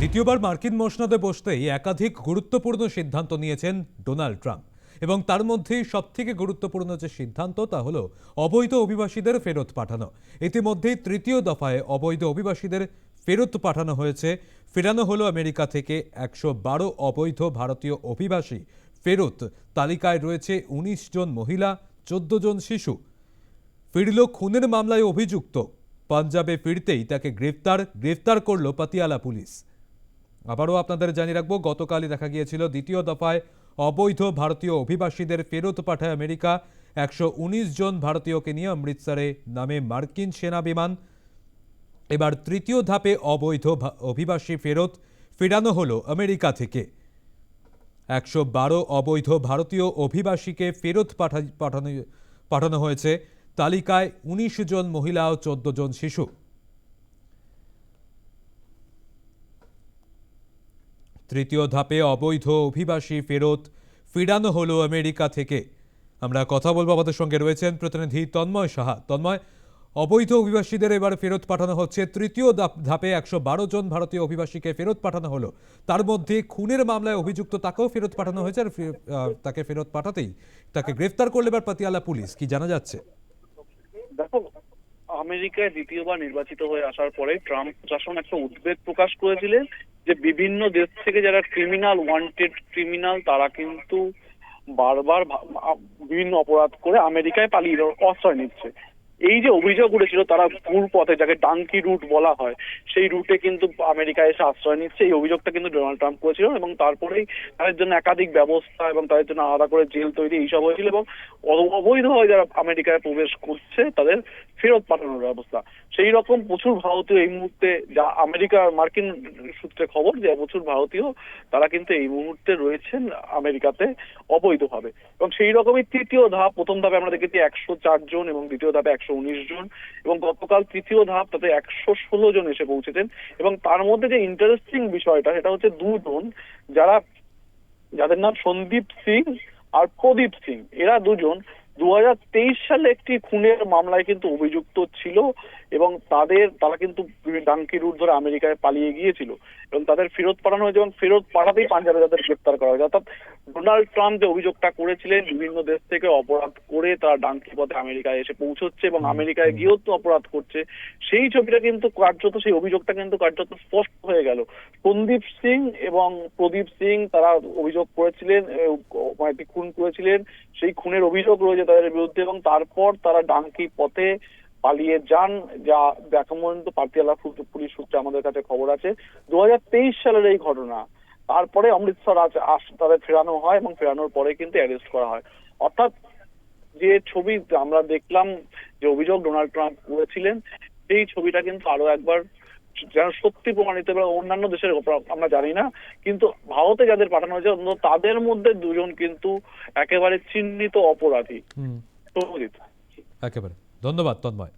দ্বিতীয়বার মার্কিন মসনদে বসতেই একাধিক গুরুত্বপূর্ণ সিদ্ধান্ত নিয়েছেন ডোনাল্ড ট্রাম্প। এবং তার মধ্যেই সবথেকে গুরুত্বপূর্ণ যে সিদ্ধান্ত, তা হলো অবৈধ অভিবাসীদের ফেরত পাঠানো। ইতিমধ্যেই তৃতীয় দফায় অবৈধ অভিবাসীদের ফেরত পাঠানো হয়েছে। ফেরানো হলো আমেরিকা থেকে একশো বারো অবৈধ ভারতীয় অভিবাসী। ফেরত তালিকায় রয়েছে উনিশ জন মহিলা, চোদ্দ জন শিশু। ফিরল খুনের মামলায় অভিযুক্ত। পাঞ্জাবে ফিরতেই তাকে গ্রেফতার গ্রেফতার করল পাতিয়ালা পুলিশ। আবারও আপনাদের জানিয়ে রাখব, গতকালই দেখা গিয়েছিল দ্বিতীয় দফায় অবৈধ ভারতীয় অভিবাসীদের ফেরত পাঠায় আমেরিকা। একশো উনিশ জন ভারতীয়কে নিয়ে অমৃতসরে নামে মার্কিন সেনা বিমান এবার তৃতীয় ধাপে অবৈধ অভিবাসী ফেরত ফেরানো হলো আমেরিকা থেকে। একশো বারো অবৈধ ভারতীয় অভিবাসীকে ফেরত পাঠা পাঠানো পাঠানো হয়েছে। তালিকায় উনিশ জন মহিলা ও চোদ্দ জন শিশু। তৃতীয় ধাপে অবৈধ অভিবাসী ফেরত ফিরানো হলো আমেরিকা থেকে। আমরা কথা বলব আমাদের সঙ্গে রয়েছেন প্রতিনিধি তন্ময় সাহা। তন্ময়, অবৈধ অভিবাসীদের এবার ফেরত পাঠানো হচ্ছে। তৃতীয় ধাপে একশো বারো জন ভারতীয় অভিবাসীকে ফেরত পাঠানো হলো। তার মধ্যে খুনের মামলায় অভিযুক্ত তাকেও ফেরত পাঠানো হয়েছে। আর তাকে ফেরত পাঠাতেই তাকে গ্রেফতার করলে এবার পাতিয়ালা পুলিশ। কি জানা যাচ্ছে? আমেরিকায় দ্বিতীয়বার নির্বাচিত হয়ে আসার পরে ট্রাম্প প্রশাসন একটা উদ্বেগ প্রকাশ করেছিলেন। যে বিভিন্ন দেশ থেকে যারা ক্রিমিনাল ওয়ান্টেড ক্রিমিনাল তারা কিন্তু বারবার বিভিন্ন অপরাধ করে আমেরিকায় পালিয়ে আশ্রয় নিচ্ছে। এই যে অভিযোগ উঠেছিল, তারা ভুল পথে যাকে ডাঙ্কি রুট বলা হয়, সেই রুটে কিন্তু আমেরিকায় এসে আশ্রয় নিচ্ছে। এই অভিযোগটা কিন্তু ডোনাল্ড ট্রাম্প করেছিল এবং তারপরেই তাদের জন্য একাধিক ব্যবস্থা এবং তাদের জন্য আলাদা করে জেল তৈরি, এইসব হয়েছিল এবং অবৈধভাবে যারা আমেরিকায় প্রবেশ করছে, তাদের ফেরত পাঠানোর ব্যবস্থা। সেই রকম প্রচুর ভারতীয় এই মুহূর্তে যা আমেরিকার মার্কিন সূত্রে খবর যে প্রচুর ভারতীয়, তারা কিন্তু এই মুহূর্তে রয়েছেন আমেরিকাতে অবৈধভাবে। এবং সেই রকমই তৃতীয় ধাপ, প্রথম ধাপে আমরা দেখেছি একশো চার জন এবং দ্বিতীয় ধাপে একশো উনিশ জন। এবং গতকাল তৃতীয় ধাপ, তাতে একশো ষোলো জন এসে পৌঁছেছেন। এবং তার মধ্যে যে ইন্টারেস্টিং বিষয়টা, সেটা হচ্ছে দুজন যারা, যাদের নাম সন্দীপ সিং আর প্রদীপ সিং। এরা দুজন দু হাজার তেইশ সালে একটি খুনের মামলায় কিন্তু অভিযুক্ত ছিল এবং তাদের তারা কিন্তু ডাঙ্কি রুট ধরে আমেরিকায় পালিয়ে গিয়েছিল এবং তাদের ফেরত পাঠানো হয়েছে এবং ফেরত পাঠাতেই পাঞ্জাবে তাদের গ্রেপ্তার করা হয়েছে। অর্থাৎ ডোনাল্ড ট্রাম্প যে অভিযোগটা করেছিলেন বিভিন্ন দেশ থেকে অপরাধ করে তারা ডাঙ্কি পথে আমেরিকায় এসে পৌঁছচ্ছে এবং আমেরিকায় গিয়েও তো অপরাধ করছে। সেই ছবিটা কিন্তু কার্যত সেই অভিযোগটা কিন্তু কার্যত স্পষ্ট হয়ে গেল। সন্দীপ সিং এবং প্রদীপ সিং তারা অভিযোগ করেছিলেন মানে একটি খুন করেছিলেন। সেই খুনের অভিযোগ রয়েছে তাদের বিরুদ্ধে এবং তারপর তারা ডাঙ্কি পথে পালিয়ে যান, যা পর্যন্ত পাটিয়ালা পুলিশ সূত্রে আমাদের কাছে খবর আছে। দু হাজার তেইশ সালের এই ঘটনা, তারপরে অমৃতসর আজ আস- তাদের ফেরানো হয় এবং ফেরানোর পরে কিন্তু অ্যারেস্ট করা হয়। অর্থাৎ যে ছবি আমরা দেখলাম, যে অভিযোগ ডোনাল্ড ট্রাম্প করেছিলেন, সেই ছবিটা কিন্তু আরও একবার যেন সত্যি প্রমাণিত বা অন্যান্য দেশের আমরা জানি না কিন্তু ভারতে যাদের পাঠানো হয়েছে অন্তত তাদের মধ্যে দুজন কিন্তু একেবারে চিহ্নিত অপরাধী। একেবারে। ধন্যবাদ তন্ময়।